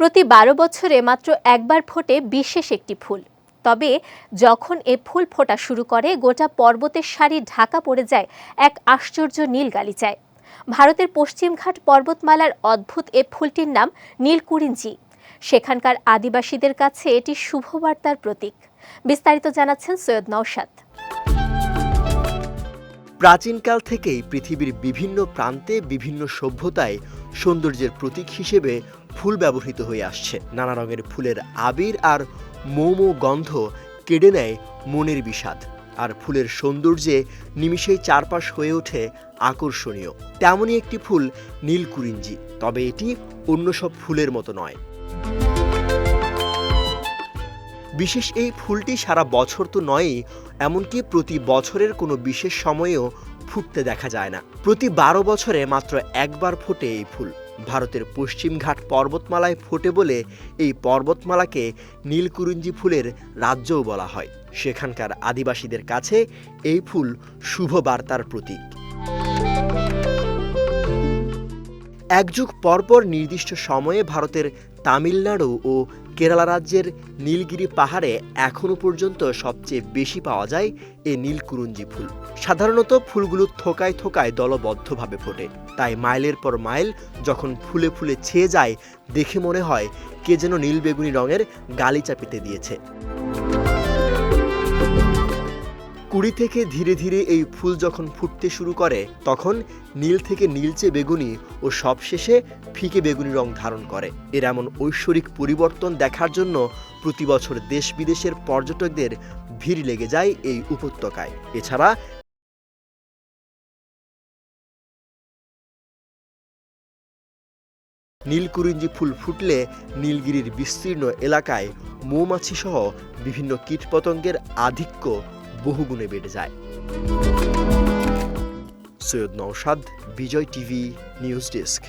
প্রতি বারো বছরে মাত্র একবার ফোটে বিশেষ একটি ফুল। তবে যখন এ ফুল ফোটা শুরু করে, গোটা পর্বতের শাড়ি ঢাকা পড়ে যায় এক আশ্চর্য নীল গালিচায় ভারতের পশ্চিমঘাট পর্বতমালার অদ্ভুত এ ফুলটির নাম নীলকুরিঞ্জি সেখানকার আদিবাসীদের কাছে এটি শুভবার্তার প্রতীক। বিস্তারিত জানাচ্ছেন সৈয়দ নওশাদ। প্রাচীনকাল থেকেই পৃথিবীর বিভিন্ন প্রান্তে বিভিন্ন সভ্যতায় সৌন্দর্যের প্রতীক হিসেবে ফুল ব্যবহৃত হয়ে আসছে। নানা রঙের ফুলের আবির আর মৌমো গন্ধ কেড়ে নেয় মনের বিষাদ। আর ফুলের সৌন্দর্যে নিমিষেই চারপাশ হয়ে ওঠে আকর্ষণীয়। তেমনই একটি ফুল নীলকুরিঞ্জি, তবে এটি অন্য সব ফুলের মতো নয়। বিশেষ এই ফুলটি সারা বছর তো নয়ই, এমনকি প্রতি বছরের কোনো বিশেষ সময়েও ফুটতে দেখা যায় না। প্রতি বারো বছরে মাত্র একবার ফোটে এই ফুল। ভারতের পশ্চিমঘাট পর্বতমালায় ফোটে বলে এই পর্বতমালাকে নীলকুরুঞ্জি ফুলের রাজ্যও বলা হয়। সেখানকার আদিবাসীদের কাছে এই ফুল শুভ বার্তার প্রতীক। এক যুগ পরপর নির্দিষ্ট সময়ে ভারতের তামিলনাড়ু ও কেরালা রাজ্যের নীলগিরি পাহাড়ে এখনও পর্যন্ত সবচেয়ে বেশি পাওয়া যায় এ নীলকুরুঞ্জি ফুল। সাধারণত ফুলগুলো থোকায় থোকায় দলবদ্ধভাবে ফোটে। তাই মাইলের পর মাইল যখন ফুলে ফুলে ছেয়ে যায়, দেখে মনে হয় কে যেন নীল বেগুনি রঙের গালিচা পেতে দিয়েছে। কুড়ি থেকে ধীরে ধীরে এই ফুল যখন ফুটতে শুরু করে, তখন নীল থেকে নীলচে বেগুনি ও সবশেষে ফিকে বেগুনি রং ধারণ করে। এর এমন ঐশ্বরিক পরিবর্তন দেখার জন্য প্রতি বছর দেশ বিদেশের পর্যটকদের ভিড় লেগে যায় এই উপত্যকায়। এছাড়া নীলকুরিঞ্জি ফুল ফুটলে নীলগিরির বিস্তীর্ণ এলাকায় মৌমাছি সহ বিভিন্ন কীটপতঙ্গের আধিক্য বহুগুণে বেড়ে যায়। Syed Naushad Bijoy TV news desk.